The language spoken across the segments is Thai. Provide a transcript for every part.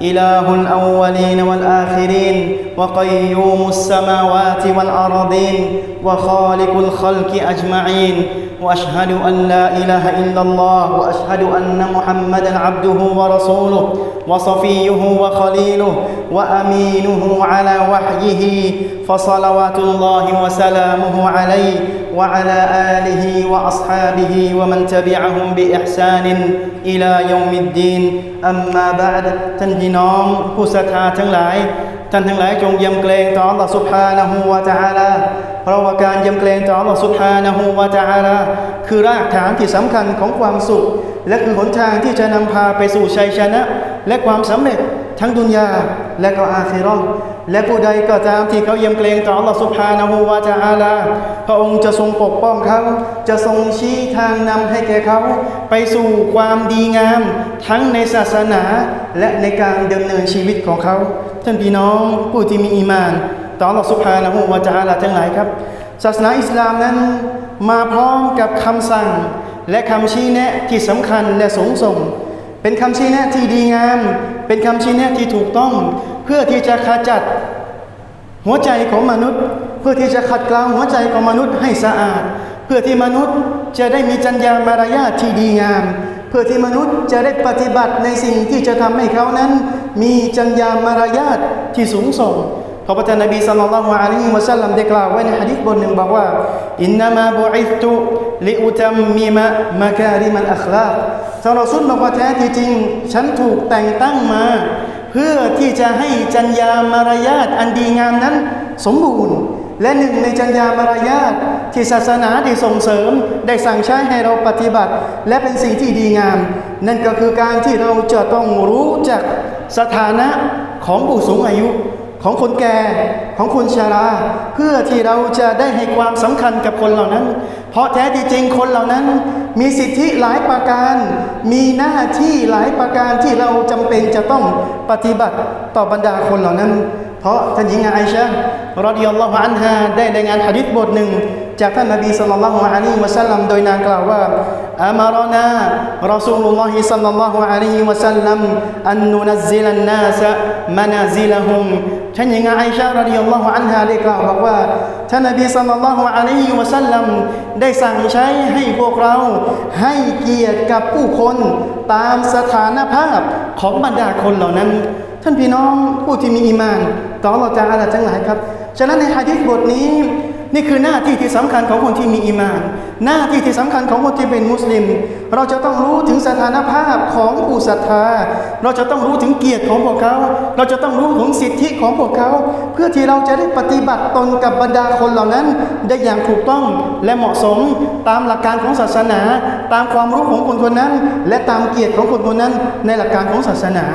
إله الأولين والآخرين وقيوم السماوات والأرضين وخالق الخلق أجمعين وأشهد أن لا إله إلا الله وأشهد أن محمدًا عبده ورسوله وصفيه وخليله وأمينه على وحيه فصلوات الله وسلامه عليه وعلى اله واصحابه ومن تبعهم باحسان الى يوم الدين اما بعد ท่านพี่น้องผู้ศรัทธาทั้งหลาย ท่านทั้งหลายจงยำเกรงต่อ Allah سبحانه และ تعالى เพราะว่าการยำเกรงต่อ Allah سبحانه และ تعالى คือรากฐานที่สำคัญของความสุข และคือหนทางที่จะนำพาไปสู่ชัยชนะ และความสำเร็จทั้งดุนยาและก็อาคิเราะห์ และผู้ใดก็ตามที่เขายำเกรงต่อ Allah سبحانه และ تعالى พระองค์จะทรงปกป้องเขา จะทรงชี้ทางนำให้แก่เขา ไปสู่ความดีงาม ทั้งในศาสนา และในการดำเนินชีวิตของเขา ท่านพี่น้องผู้ที่มีอีมาน ต่อ Allah سبحانه และ تعالى ทั้งหลายครับ ศาสนาอิสลามนั้นมาพร้อมกับคำสั่ง และคำชี้แนะที่สำคัญและสูงส่ง เป็นคำชี้แนะที่ดีงาม เป็นคำชี้แนะที่ถูกต้อง เพื่อที่จะขจัดหัวใจของมนุษย์ เพื่อที่จะขัดเกลาหัวใจของมนุษย์ให้สะอาด เพื่อที่มนุษย์จะได้มีจัญญามารยาทที่ดีงาม เพื่อที่มนุษย์จะได้ปฏิบัติในสิ่งที่จะทำให้เขานั้น มีจัญญามารยาทที่สูงส่งพระพุทธนบีสัลลัลลอฮุอะลัยฮิวะสัลลัมได้กล่าวไว้ในหะดีษบทหนึ่งบอกว่าอินนามาบุอิสตุลิอุตัมมิมะมะการิมัลอัคลากท่านรอซูลบอกว่าแท้ที่จริง ฉันถูกแต่งตั้งมา พื่อที่จะให้จัญญามารยาทอันดีงามนั้นสมบูรณ์ และหนึ่งในจัญญามารยาทที่ศาสนาได้ส่งเสริมได้สั่งใช้ให้เราปฏิบัติ และเป็นสิ่งที่ดีงาม นั่นก็คือการที่เราจะต้องรู้จักสถานะของผู้สูงอายุ ของคนแก่ของคนชรา เพื่อที่เราจะได้ให้ความสำคัญกับคนเหล่านั้น เพราะแท้จริงคนเหล่านั้น มีสิทธิหลายประการ มีหน้าที่หลายประการที่เราจำเป็นจะต้องปฏิบัติต่อบรรดาคนเหล่านั้น เพราะท่านหญิงอาอิชะห์รอดิยัลลอฮุอันฮาได้รายงานหะดีษบทหนึ่งจากท่านนบีสัลลัลลอฮุอะลัยฮิวะสัลลัมโดยนางกล่าวว่าอามารนารอซูลุลลอฮิสัลลัลลอฮุอะลัยฮิวะสัลลัมอันนุนัซซิลันนาสมานาซิลฮุม ท่านหญิงอาอิชะรอดิยัลลอฮุอันฮาได้กล่าวบอกว่าท่านนบีสัลลัลลอฮุอะลัยฮิวะสัลลัมได้สั่งใช้ให้พวกเราให้เกียรติกับผู้คนตามสถานภาพของบรรดาคนเหล่านั้น ท่านพี่น้องผู้ที่มีอีมานต่อเราจะอาลาทั้งหลายครับฉะนั้นในฮะดีษบทนี้นี่คือหน้าที่ที่สำคัญของคนที่มีอีมาน หน้าที่ที่สำคัญของคนที่เป็นมุสลิมเราจะต้องรู้ถึงสถานภาพของผู้ศรัทธา เราจะต้องรู้ถึงเกียรติของพวกเขา เราจะต้องรู้ถึงสิทธิของพวกเขา เพื่อที่เราจะได้ปฏิบัติตนกับบรรดาคนเหล่านั้น ได้อย่างถูกต้องและเหมาะสมตามหลักการของศาสนา ตามความรู้ของคนคนนั้น และตามเกียรติของคนคนนั้น ในหลักการของศาสนา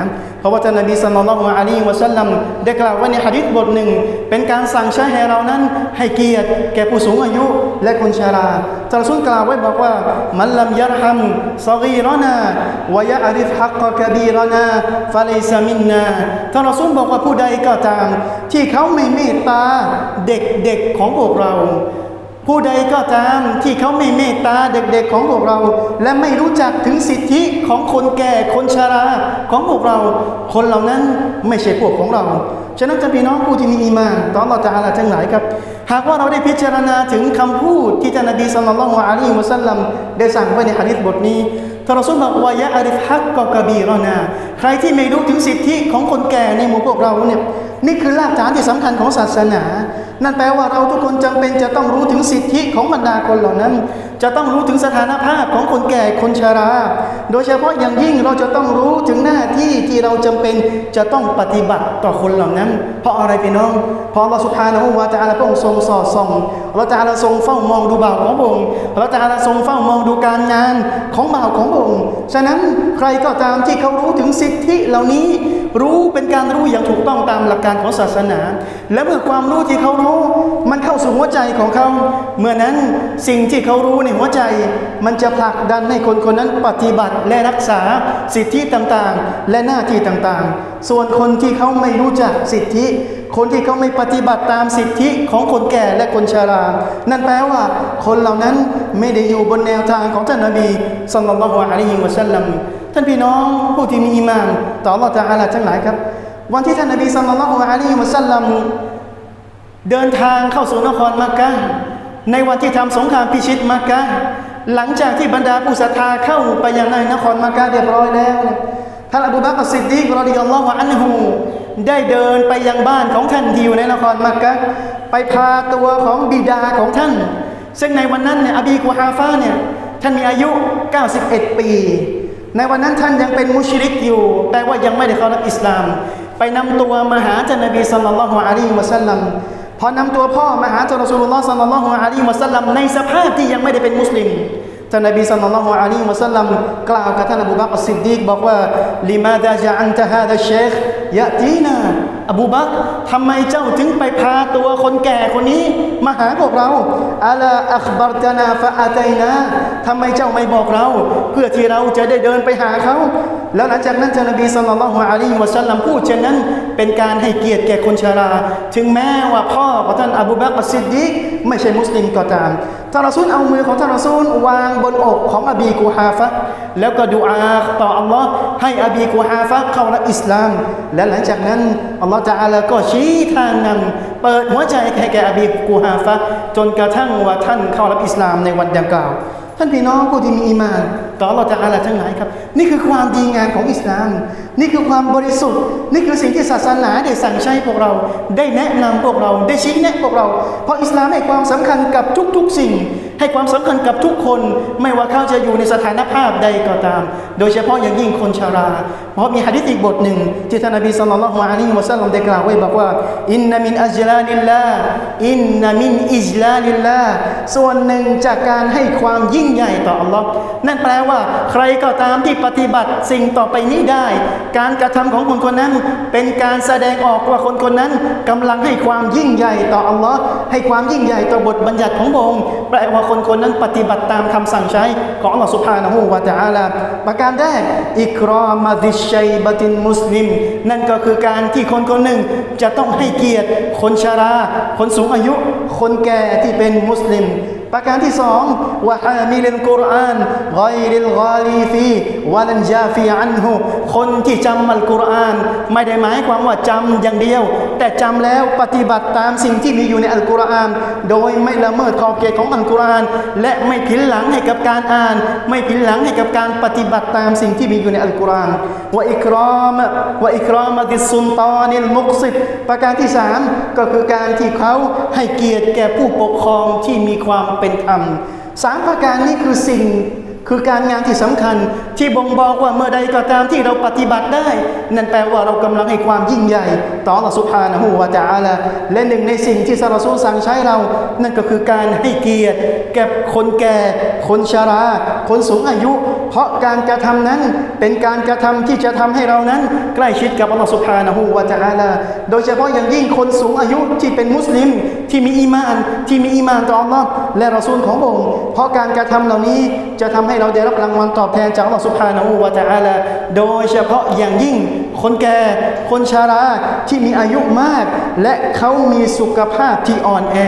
เพราะว่าท่านนบีสัลลัลลอฮุอะลัยฮิวะสัลลัมได้กล่าวไว้ในหะดีษบทหนึ่ง เป็นการสั่งใช้ให้เรานั้น ให้เกียรติแก่ผู้สูงอายุและคนชราท่ารอซูลกล่าวไว้บอกว่ามันลัมยัรฮัมซอกีรนาริฟฮัก صغيرنا ويعرف حق كبيرنا فليس منا ท่านรอซูลบอกว่าผู้ใดก็ตาม ที่เขาไม่เมตตาเด็กๆของพวกเรา ผู้ใดก็ตามที่เขาไม่เมตตาเด็กๆของพวกเรา และไม่รู้จักถึงสิทธิของคนแก่คนชราของพวกเรา คนเหล่านั้นไม่ใช่พวกของเรา ฉะนั้นจะพี่น้องผู้ที่มีอีมานตอนเราจะอาลาทั้งหลายครับ หากว่าเราได้พิจารณาถึงคำพูดที่ท่านนบีสัลลัลลอฮุอะลัยฮิวะสัลลัมได้สั่งไว้ในหะดีษบทนี้ทารอซูลบอกว่ายะอาริฟฮักกะกะบีรอนาใครที่ไม่รู้ถึงสิทธิของคนแก่ในหมู่พวกเราเนี่ยนี่คือรากฐานที่สำคัญของศาสนา นั่นแปลว่าเราทุกคนจำเป็นจะต้องรู้ถึงสิทธิของบรรดาคนเหล่านั้น จะต้องรู้ถึงสถานภาพของคนแก่คนชรา โดยเฉพาะอย่างยิ่งเราจะต้องรู้ถึงหน้าที่ที่เราจำเป็นจะต้องปฏิบัติต่อคนเหล่านั้น เพราะอะไรพี่น้อง เพราะเราสุภานะฮูวาจาละพระองค์ทรงสอดส่องเราจะละทรงเฝ้ามองดูบ่าวของพระองค์เราจะละทรงเฝ้ามองดูการงานของบ่าวของพระองค์ฉะนั้นใครก็ตามที่เขารู้ถึงสิทธิเหล่านี้ รู้เป็นการรู้อย่างถูกต้องตามหลักการของศาสนา และเมื่อความรู้ที่เขารู้มันเข้าสู่หัวใจของเขา เมื่อนั้นสิ่งที่เขารู้ในหัวใจมันจะผลักดันให้คนคนนั้นปฏิบัติและรักษาสิทธิต่างๆ และหน้าที่ต่างๆ ส่วนคนที่เขาไม่รู้จักสิทธิ คนที่เขาไม่ปฏิบัติตามสิทธิของคนแก่และคนชรา นั่นแปลว่า คนเหล่านั้นไม่ได้อยู่บนแนวทางของท่านนบีสัลลัลลอฮุอะลัยฮิวะสัลลัมท่านพี่น้องผู้ที่มีอีมานต่ออัลลอฮฺตะอาลาทั้งหลายครับ วันที่ท่านนบีสัลลัลลอฮุอะลัยฮิวะสัลลัมเดินทางเข้าสู่นครมักกะ ในวันที่ทำสงครามพิชิตมักกะหลังจากที่บรรดาผู้ศรัทธาเข้าไปยังในนครมักกะเรียบร้อยแล้วท่านอบูบักรสิดดีกรอดิยัลลอฮุอันฮูได้เดินไปยังบ้านของท่านที่อยู่ในนครมักกะไปพาตัวของบิดาของท่าน ซึ่งในวันนั้นเนี่ยอบีกูฮาฟาเนี่ยท่านมีอายุ 91 ปี ในวันนั้นท่านยังเป็นมุชริกอยู่แปลว่ายังไม่ได้เข้ารับอิสลาม ไปนำตัวมาหาท่านนบีสัลลัลลอฮุอะลัยฮิวะสัลลัม พอนำตัวพ่อมาหาท่านรอสูลุลลอฮ์สัลลัลลอฮุอะลัยฮิวะสัลลัมในสภาพที่ยังไม่ได้เป็นมุสลิมท่านนบีสัลลัลลอฮุอะลัยฮิวะสัลลัมกล่าวกับท่านอบูบักรสิดดีกบอกว่าลิมาดาจาอันตะฮาดะเชคยะตีนาอบูบักรทำไมเจ้าถึงไปพาตัวคนแก่คนนี้ มาหาพวกเราอัลาอัคบัรตนาฟะอาตัยนาทำไมเจ้าไม่บอกเรา เพื่อที่เราจะได้เดินไปหาเขา แล้วหลังจากนั้นท่านนบีสัลลัลลอฮุอะลัยฮิวะสัลลัมพูดเช่นนั้น เป็นการให้เกียรติแก่คนชรา ถึงแม้ว่าพ่อของท่านอบูบักรซิดดีกไม่ใช่มุสลิมก็ตามท่านรอซูลเอามือของท่านรอซูลวางบนอกของอบีกูฮาฟะแล้วก็ดูอาต่ออัลลอฮ์ให้อบีกูฮาฟะเข้ารับอิสลาม และหลังจากนั้นอัลลอฮ์จะอาลาก็ชี้ทางนำเปิดหัวใจให้แก่อบีกูฮาฟะจนกระทั่งว่าท่านเข้ารับอิสลามในวันดังกล่าว ท่านพี่น้องผู้ที่มีอีมานต่อเราจะอาลาทั้งหลายครับ นี่คือความดีงามของอิสลาม นี่คือความบริสุทธิ์ นี่คือสิ่งที่ศาสนาได้สั่งใช้พวกเรา ได้แนะนำพวกเรา ได้ชี้แนะพวกเรา เพราะอิสลามให้ความสำคัญกับทุก ๆ สิ่ง ให้ความสำคัญกับทุกคนไม่ว่าเขาจะอยู่ในสถานภาพใดก็ตาม โดยเฉพาะอย่างยิ่งคนชารา เพราะมีหะดีษอีกบทหนึ่งที่ท่านนบีสัลลัลลอฮุอะลัยฮิวะสัลลัมได้กล่าวไว้บอกว่าอินนามินอัจลาลิลลาอินนามินอิจลาลิลลาส่วนหนึ่งจากการให้ความยิ่งใหญ่ต่ออัลลอฮ์นั่นแปลว่า ใครก็ตามที่ปฏิบัติสิ่งต่อไปนี้ได้ การกระทำของคนคนนั้น เป็นการแสดงออกว่าคนคนนั้นกำลังให้ความยิ่งใหญ่ต่ออัลลอฮ์ให้ความยิ่งใหญ่ต่อบทบัญญัติของพระองค์แปลว่าคนคนนั้นปฏิบัติตามคำสั่งใช้ของอัลลอฮ์สุบฮานะฮูวะตะอาลาประการแรกอิกรอมาดิชัยบตินมุสลิม นั่นก็คือการที่คนคนหนึ่งจะต้องให้เกียรติ คนชรา คนสูงอายุ คนแก่ที่เป็นมุสลิม ประการที่สองวะฮามิลลกุรอานไกริลกาลีฟีวะลันจาฟีอันฮุคนที่จำอัลกุรอาน ไม่ได้หมายความว่าจำอย่างเดียว แต่จำแล้วปฏิบัติตามสิ่งที่มีอยู่ในอัลกุรอาน โดยไม่ละเมิดขอบเขตของอัลกุรอานและไม่ผินหลังให้กับการอ่าน ไม่ผินหลังให้กับการปฏิบัติตามสิ่งที่มีอยู่ในอัลกุรอานวะอิกรอมวะอิกรอมดิสุนตอนิลมุกซิดประการที่สามก็คือการที่เขาให้เกียรติแก่ผู้ปกครองที่มีความเป็นธรรมสามประการนี้คือสิ่งคือการงานที่สำคัญที่บ่งบอกว่าเมื่อใดก็ตามที่เราปฏิบัติได้ นั่นแปลว่าเรากำลังให้ความยิ่งใหญ่ ต่อ Allah Subhanahu wa Taala และหนึ่งในสิ่งที่ซาลาซูสั่งใช้เรา นั่นก็คือการให้เกียรติแก่คนแก่ คนชรา คนสูงอายุ เพราะการกระทำนั้นเป็นการกระทำที่จะทำให้เรานั้น ใกล้ชิดกับ Allah Subhanahu wa Taala โดยเฉพาะอย่างยิ่งคนสูงอายุที่เป็นมุสลิมที่มีอีมาน ที่มีอีมานต่อ Allah และรอซูลขององค์เพราะการกระทำเหล่านี้จะทำให้เราได้รับรางวัลตอบแทนจาก Allah Subhanahu wa Taala โดยเฉพาะอย่างยิ่ง คนแก่ คนชาราที่มีอายุมาก และเขามีสุขภาพที่อ่อนแอ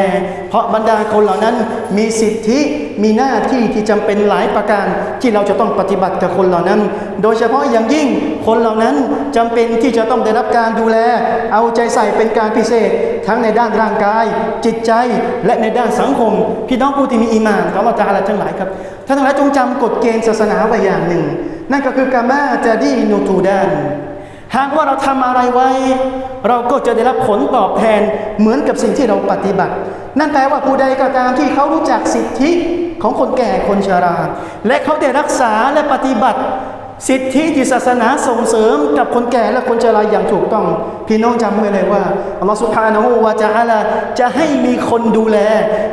เพราะบรรดาคนเหล่านั้นมีสิทธิ มีหน้าที่ที่จำเป็นหลายประการที่เราจะต้องปฏิบัติกับคนเหล่านั้น โดยเฉพาะอย่างยิ่งคนเหล่านั้นจำเป็นที่จะต้องได้รับการดูแล เอาใจใส่เป็นการพิเศษ ทั้งในด้านร่างกาย จิตใจและในด้านสังคม พี่น้องผู้ที่มีอีมานของเราจะอะไรทั้งหลายครับท่านทั้งหลายจงจำกฎเกณฑ์ศาสนาไว้อย่างหนึ่ง นั่นก็คือกามาจะดีนูทูดานหากว่าเราทำอะไรไว้ เราก็จะได้รับผลตอบแทนเหมือนกับสิ่งที่เราปฏิบัติ นั่นแปลว่าผู้ใดก็ตามที่เขารู้จักสิทธิ ของคนแก่คนชรา และเขาได้รักษาและปฏิบัติ สิทธิที่ศาสนาส่งเสริมกับคนแก่และคนชราอย่างถูกต้องพี่น้องจำไว้เลยว่าอัลลอฮฺสุบฮานะฮูวะจะอาลาจะให้มีคนดูแล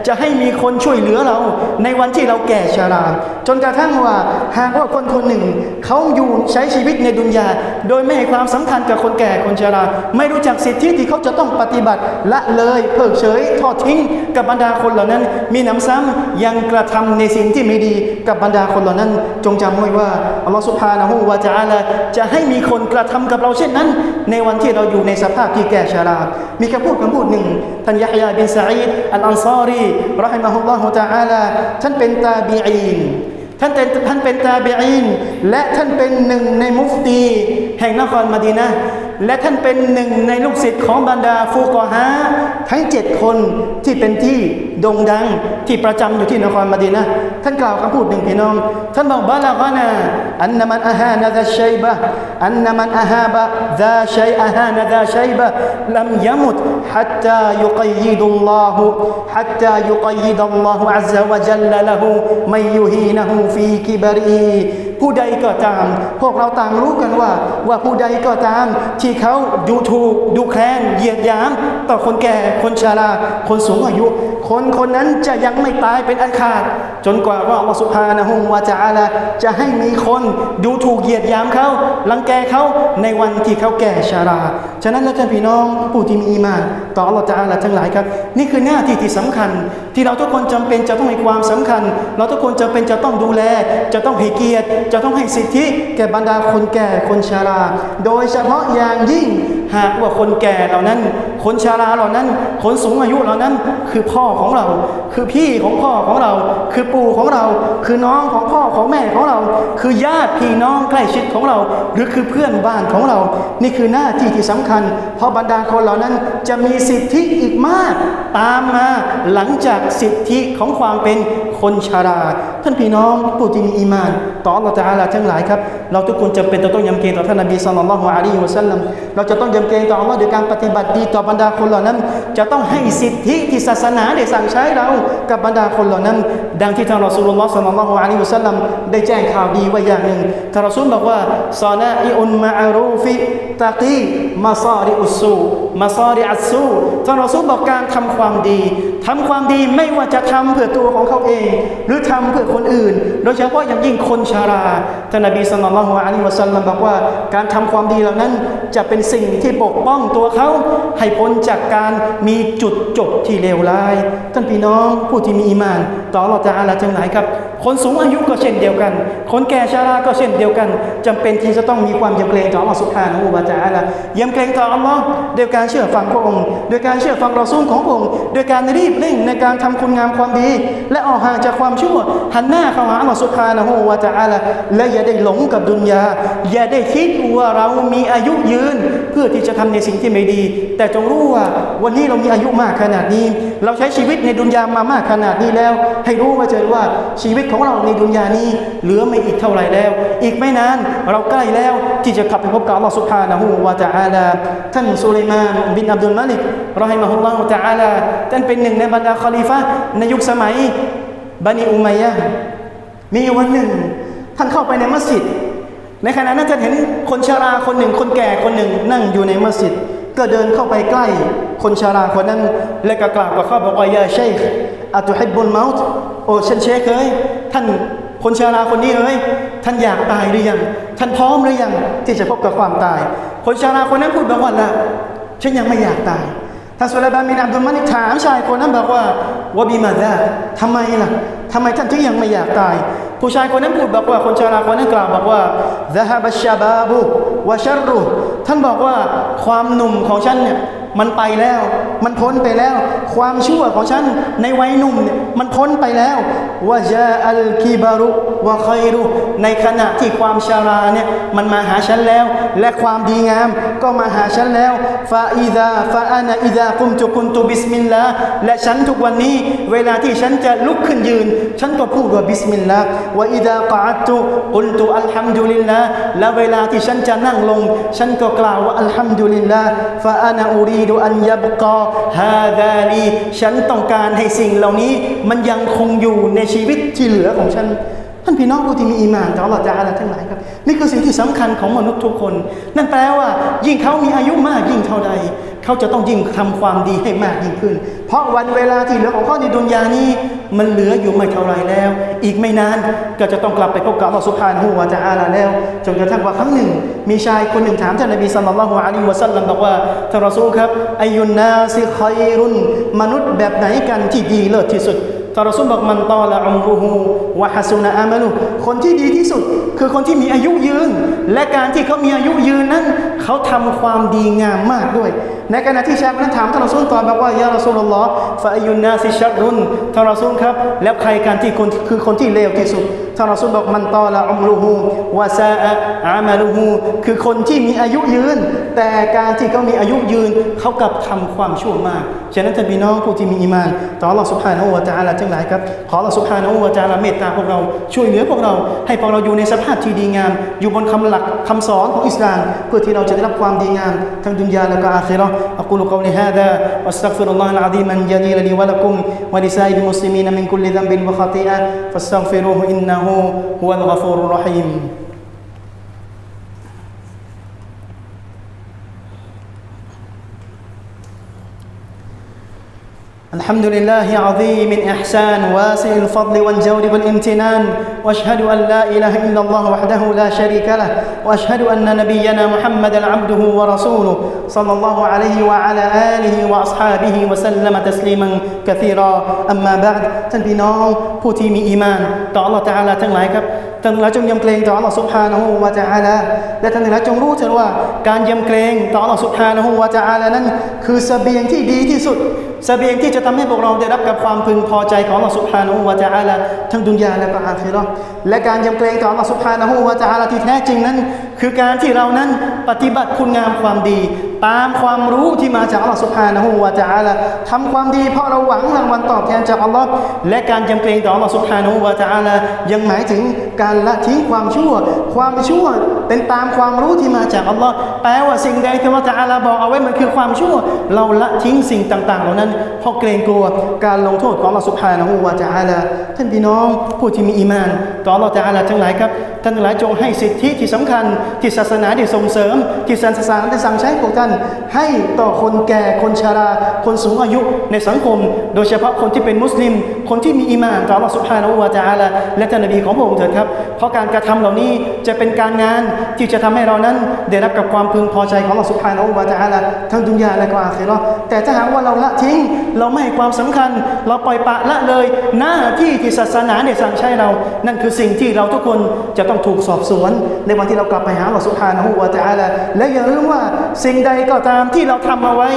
จะให้มีคนช่วยเหลือเรา ในวันที่เราแก่ชรา จนกระทั่งว่าหากว่าคนคนหนึ่ง เขาอยู่ใช้ชีวิตในดุนยา โดยไม่ให้ความสำคัญกับคนแก่คนชรา ไม่รู้จักสิทธิที่เขาจะต้องปฏิบัติละเลยเพิกเฉยทอดทิ้ง กับบรรดาคนเหล่านั้น มีหนำซ้ำยังกระทำในสิ่งที่ไม่ดีกับบรรดาคนเหล่านั้น จงจำไว้ว่าอัลลอฮฺสุบฮานะฮูวะจะอาลาจะให้มีคนกระทำกับเราเช่นนั้น ในวันที่เราอยู่ในสภาพที่แก่ชรา มีคำพูดคำพูดหนึ่งท่านยะฮยาบินซาอิดอัลอันซารีรอฮิมะฮุลลอฮุตะอาลาท่านเป็นตาบีอีนท่านเป็นท่านเป็นตาบีอินและท่านเป็นหนึ่งในมุฟตี แห่งนครมะดีนะห์และท่านเป็นหนึ่งในลูกศิษย์ของบรรดาฟูกอฮาทั้งเจ็ดคนที่เป็นที่โด่งดังที่ประจำอยู่ที่นครมะดีนะห์ท่านกล่าวคำพูดหนึ่งพี่น้อง ท่านบอกบาลากานาอันนมันอาฮานะดะชัยบะอันนมันอาฮาบะดาชัยอาฮานะดาชัยบะลัมยมุต حتى يقيد الله حتى يقيد الله عز وجل له من يهينه في كبره ผู้ใดก็ตาม พวกเราต่างรู้กันว่า ว่าผู้ใดก็ตาม ที่เขาดูถูกดูแคลนเหยียดหยาม ต่อคนแก่คนชราคนสูงอายุ คนคนนั้นจะยังไม่ตายเป็นอันขาด จนกว่าว่าอัลลอฮฺสุบฮานะฮูวะจะอาลาจะให้มีคนดูถูกเหยียดหยามเขาลังแกเขาในวันที่เขาแก่ชราฉะนั้นแล้วท่านพี่น้องผู้ที่มีอีมานต่ออัลลอฮฺจะอาลาทั้งหลายครับ นี่คือหน้าที่ที่สำคัญ ที่เราทุกคนจำเป็นจะต้องให้ความสำคัญ เราทุกคนจำเป็นจะต้องดูแล จะต้องให้เกียรติจะต้องให้สิทธิแก่บรรดาคนแก่คนชรา โดยเฉพาะอย่างยิ่งหากว่าคนแก่เหล่านั้น คนชราเหล่านั้น คนสูงอายุเหล่านั้น คือพ่อของเรา คือพี่ของพ่อของเรา คือปู่ของเรา คือน้องของพ่อของแม่ของเรา คือญาติพี่น้องใกล้ชิดของเรา หรือคือเพื่อนบ้านของเรา นี่คือหน้าที่ที่สำคัญ เพราะบรรดาคนเหล่านั้นจะมีสิทธิอีกมาก ตามมาหลังจากสิทธิของความเป็นคนชรา ท่านพี่น้องผู้ที่มีอีมาน ต่ออัลลอฮฺตะอาลาทั้งหลายครับ เราทุกคนจำเป็นต้องยำเกรงต่อท่านนบีสัลลัลลอฮุอะลัยฮิวะสัลลัมเราจะต้องยำเกรงต่ออัลลอฮ์โดยการปฏิบัติดีต่อบรรดาคนเหล่านั้น จะต้องให้สิทธิที่ศาสนาได้สั่งใช้เรากับบรรดาคนเหล่านั้น ดังที่ท่านรอสูลุลลอฮ์สัลลัลลอฮุอะลัยฮิวะสัลลัมได้แจ้งข่าวดีไว้อย่างหนึ่งท่านรอซูลบอกว่าซานาอิอุนมาอารูฟิตะกีมาซาริอุสซู มาซาริอัสซูท่านรอซูลบอกการทำความดีทำความดีไม่ว่าจะทำเพื่อตัวของเขาเอง หรือทำเพื่อคนอื่น โดยเฉพาะอย่างยิ่งคนชาราท่านนบีสัลลัลลอฮุอะลัยฮิวะสัลลัมบอกว่าการทำความดีเหล่านั้นจะเป็นสิ่งที่ปกป้องตัวเขา ให้พ้นจากการมีจุดจบที่เลวร้าย ท่านพี่น้องผู้ที่มีอีมาน ต่ออัลอฮฺจะอาลาจังไหนครับ คนสูงอายุก็เช่นเดียวกัน คนแก่ชาราก็เช่นเดียวกันจำเป็นที่จะต้องมีความยำเกรงต่ออัลลอฮฺสุบฮานะฮูวะตะอาลายำเกรงต่ออัลลอฮ์โดยการเชื่อฟังพระองค์โดยการเชื่อฟังรอซูลของพระองค์โดยการรีบเร่งในการทำคุณงามความดี และออกห่างจากความชั่วหันหน้าเข้าหาอัลลอฮฺสุบฮานะฮูวะตะอาลาและอย่าได้หลงกับดุนยา อย่าได้คิดว่าเรามีอายุยืน เพื่อที่จะทำในสิ่งที่ไม่ดี แต่จงรู้ว่าวันนี้เรามีอายุมากขนาดนี้ เราใช้ชีวิตในดุนยามามากขนาดนี้แล้ว ให้รู้ไว้เถิดว่าชีวิตของเราในดุนยานี้เหลือไม่อีกเท่าไรแล้ว อีกไม่นานเราใกล้แล้วที่จะกลับไปพบกับอัลลอฮฺสุบฮานะฮูวะตะอาลาท่านสุลมานบินอับดุลมาลิกรอฮิมะฮุลลอฮฺตะอาลาท่านเป็นหนึ่งในบรรดาคอลีฟะในยุคสมัยบันิอุมัยยะมีวันหนึ่ง ท่านเข้าไปในมัสยิด ในขณะนั้นท่านเห็นคนชาราคนหนึ่ง คนแก่คนหนึ่งนั่งอยู่ในมัสยิด ก็เดินเข้าไปใกล้ คนชาราคนนั้น และก็กล่าวกับเขาบอกว่ายาเชคอัตุฮิบบุลมาต์โอ้ฉันเชคเอ้ย ท่านคนชาราคนนี้เอ้ยท่านอยากตายหรือยัง ท่านพร้อมหรือยังที่จะพบกับความตาย คนชาราคนนั้นพูดบอกว่าละฉันยังไม่อยากตาย ท่านสุลัยบานมินอับดุลมานิกถามชายคนนั้นบอกว่าวะบีมาดาทำไมล่ะทำไมท่านถึงยังไม่อยากตาย ผู้ชายคนนั้นพูดบอกว่าคนชราคนนั้นกล่าวบอกว่า ذهب الشباب وشره ท่านบอกว่าความหนุ่มของฉันเนี่ย มันไปแล้ว มันพ้นไปแล้ว ความชั่วของฉันในวัยหนุ่มเนี่ยมันพ้นไปแล้ววะจาอัลกิบารุวะคอยรุในขณะที่ความชาราเนี่ยมันมาหาฉันแล้ว และความดีงามก็มาหาฉันแล้วฟาอิดาฟาอานาอิดากุมตุกุนตุบิสมิลลาและฉันทุกวันนี้ เวลาที่ฉันจะลุกขึ้นยืน ฉันก็พูดว่าบิสมิลลาห์วะอิดากะอัตตุกุลตุอัลฮัมดุลิลลาและเวลาที่ฉันจะนั่งลง ฉันก็กล่าวว่าอัลฮัมดุลิลลาฟาอานาอูรีดูอันยับกอฮาดาลีฉันต้องการให้สิ่งเหล่านี้ มันยังคงอยู่ในชีวิตที่เหลือของฉัน ท่านพี่น้องผู้ที่มีอีมานต่ออัลลอฮฺจะอาลาทั้งหลายครับ นี่คือสิ่งที่สำคัญของมนุษย์ทุกคน นั่นแปลว่า ยิ่งเขามีอายุมากยิ่งเท่าใด เขาจะต้องยิ่งทำความดีให้มากยิ่งขึ้น เพราะวันเวลาที่เหลือของเขาในดุนยานี้ มันเหลืออยู่ไม่เท่าไรแล้ว อีกไม่นานก็จะต้องกลับไปพบกับอัลลอฮฺสุบฮานะฮูวะจะอาลาแล้วจนกระทั่งว่าครั้งหนึ่ง มีชายคนหนึ่งถามท่านนบีสัลลัลลอฮุอะลัยฮิวะสัลลัมบอกว่าท่านรอซูลครับอายุนนาซิคอยรุนมนุษย์แบบไหนกันที่ดีเลิศที่สุด ท่านรอซูลบอกมันตอละอุมรุฮูวะฮัสุนะอามัลุคนที่ดีที่สุด คือคนที่มีอายุยืน และการที่เขามีอายุยืนนั้น เขาทำความดีงามมากด้วย ในขณะที่ชายคนนั้นถามท่านรอซูลตอนบอกว่ายารอซูลลอฮ์ฟาอายุนาซิชักรุนท่านรอซูลครับ แล้วใครการที่คนคือคนที่เลวที่สุดท่านรอซูลบอกมันตอละอัมรูฮูวาซาอะอามารูฮูคือคนที่มีอายุยืน แต่การที่เขามีอายุยืนเขากลับทำความชั่วมากฉะนั้นท่านพี่น้องผู้ที่มีอีมานต่อ Allah Subhanahu wa จึทั้งหลายครับขอ Allah Subhanahu ะเมตตาพวกเราช่วยเหลือพวกเราให้พวกเราอยู่ในสภาพที่ดีงาม อยู่บนคำหลักคำสอนของอิสลามเพื่อที่เราจะได้รับความดีงามทั้งดุนยาและก็อาคิเราะอักูลุกอลิฮาดาวัสตักฟิรุลลอฮุลอาซีมันยะลีลลีวะละกุมวะลิซาอิลมุสลิมีนมินคุลลิซัมบินวะขะตีอะฟัสตักฟิรูฮุอินนะฮูฮุวัลฆะฟูรุรเราะฮีม الحمد لله عظيم الإحسان واسع الفضل والجود والامتنان. وأشهد أن لا إله إلا الله وحده لا شريك له. وأشهد أن نبينا محمدا عبده ورسوله صلى الله عليه وعلى آله وأصحابه وسلم تسليما كثيرا. أما بعد ท่านพี่น้องผู้ที่มีอีมานต่อ إيمان. تعالى تعالى ทั้งหลายครับ ท่านทั้งหลายจงยำเกรงต่อ Allah Subhanahu wa Taala และท่านทั้งหลายจงรู้เถิดว่าการยำเกรงต่อ Allah Subhanahu wa Taala นั้น คือเสบียงที่ดีที่สุดเสบียงที่จะทำให้พวกเราได้รับกับความพึงพอใจของ Allah Subhanahu wa Taala ทั้งดุนยาและก็อาคิเราะห์และการยำเกรงต่อ Allah Subhanahu wa Taala ที่แท้จริงนั้น คือการที่เรานั้นปฏิบัติคุณงามความดี ตามความรู้ที่มาจากอัลลอฮ์สุภานะฮูวาจาละทำความดีเพราะเราหวังรางวัลตอบแทนจากอัลลอฮ์และการจำเกรงต่ออัลลอฮ์สุภานะฮูวาจาละยังหมายถึงการละทิ้งความชั่ว ความชั่ว เป็นตามความรู้ที่มาจาก Allah แปลว่าสิ่งใดที่ Allah Taala บอกเอาไว้มันคือความชั่ว เราละทิ้งสิ่งต่างๆ เหล่านั้น เพราะเกรงกลัวการลงโทษของ Allah Subhanahu wa Taala ท่านพี่น้องผู้ที่มีอีมาน ต่อ Allah Taala ทั้งหลายครับท่านหลายจงให้สิทธิที่สำคัญ ที่ศาสนาได้ส่งเสริม ที่ศาสนาได้สั่งใช้พวกท่าน ให้ต่อคนแก่คนชรา คนสูงอายุในสังคม โดยเฉพาะคนที่เป็นมุสลิม คนที่มีอีมานต่อ Allah Subhanahu wa Taala และท่านนบีของพระองค์เถิดครับเพราะการกระทำเหล่านี้จะเป็นการงานที่จะทำให้เรานั้นได้รับกับความพึงพอใจของ Allah Subhanahu wa Taala ทั้งดุนยาและก็อาคิเราแต่ถ้าหากว่าเราละทิ้ง เราไม่ให้ความสำคัญ เราปล่อยปะละเลย หน้าที่ที่ศาสนาได้สั่งใช้เรา นั่นคือสิ่งที่เราทุกคนจะต้องถูกสอบสวน ในวันที่เรากลับไปหาอัลลอฮฺสุบฮานะฮูวะตะอาลาและอย่าลืมว่าสิ่งใดก็ตามที่เราทำเอาไว้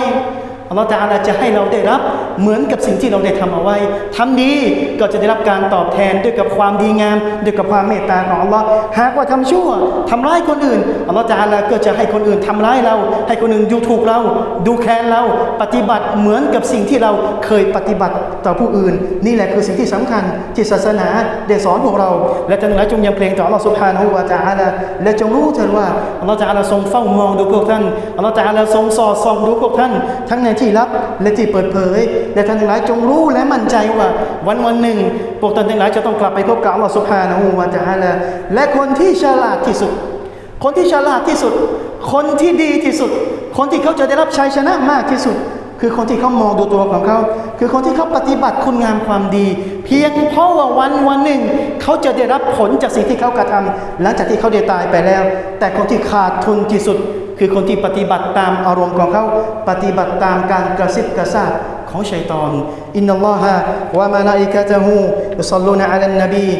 อัลลอฮฺตะอาลาจะให้เราได้รับเหมือนกับสิ่งที่เราได้ทำเอาไว้ทำดีก็จะได้รับการตอบแทนด้วยกับความดีงามด้วยกับความเมตตาของอัลลอฮ์หากว่าทำชั่วทำร้ายคนอื่นอัลลอฮฺตะอาลาก็จะให้คนอื่นทำร้ายเรา ให้คนอื่นดูถูกเรา ดูแคลนเราปฏิบัติเหมือนกับสิ่งที่เราเคยปฏิบัติต่อผู้อื่น นี่แหละคือสิ่งที่สำคัญที่ศาสนาได้สอนพวกเรา และทั้งหลายจงยำเกรงต่ออัลลอฮฺสุบฮานะฮูวะตะอาลาและจงรู้เถิดว่าอัลลอฮฺตะอาลาทรงเฝ้ามองดูพวกท่านอัลลอฮฺตะอาลาทรงสอดส่องดูพวกท่านทั้งในที่ลับ และที่เปิดเผย และท่านทั้งหลายจงรู้และมั่นใจว่า วันวันหนึ่งพวกท่านทั้งหลายจะต้องกลับไปพบกับอัลลอฮฺสุบฮานะฮูวะตะอาลาและคนที่ฉลาดที่สุด คนที่ฉลาดที่สุด คนที่ดีที่สุด คนที่เขาจะได้รับชัยชนะมากที่สุด คือคนที่เขามองดูตัวของเขา คือคนที่เขาปฏิบัติคุณงามความดี เพียงเพราะว่าวันวันหนึ่ง เขาจะได้รับผลจากสิ่งที่เขากระทำหลังจากที่เขาได้ตายไปแล้ว แต่คนที่ขาดทุนที่สุด คือคนที่ปฏิบัติตามอารมณ์ของเขาปฏิบัติตามการกระซิบกระซาบ ของชัยตอนอินนัลลอฮะวะมะลาอิกะตะฮูยุศ็อลลูนะอะลันนบี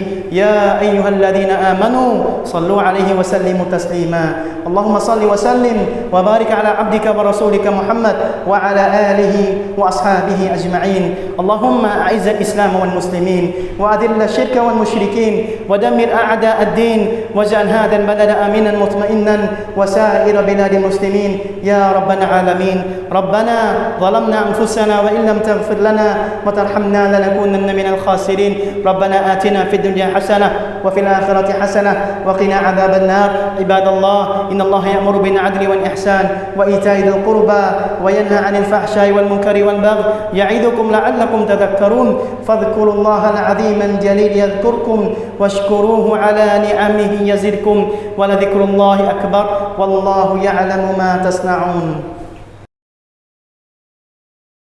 ยาอัยยูฮัลลดีนอามานูศ็อลลูอะลัยฮิวะซัลลิมุตัสลีมาอัลลอฮุมะศ็อลลิวะซัลลิมวะบาริกอะลาอับดิกะวะรอซูลิกะมุฮัมมัดวะอะลาอาลิฮิวะอัศฮาบิฮิอัจมะอีนอัลลอฮุมะอะอิซะอิสลามวัลมุสลิมีนวะอะดิลละชิรกะวัลมุชริกีนวะดัมมิรอะอะดาอัดดีนวะจัลฮาดัลบะลดะอามินันมุตมะอินนันวะซาอิรบิลาดิลมุสลิมีนยารับบะลอาลามีน ربنا ظلمنا أنفسنا وإن لم تغفر لنا وترحمنا لنكونن من الخاسرين. ربنا آتنا في الدنيا حسنة وفي الآخرة حسنة وقنا عذاب النار. عباد الله إن الله يأمر بالعدل والإحسان وإيتاء ذي القربى وينهى عن الفحشاء والمنكر والبغي. يعظكم لعلكم تذكرون. فاذكروا الله العظيم الجليل يذكركم واشكروه على نعمه يزدكم ولذكر الله أكبر. والله يعلم ما تصنعون.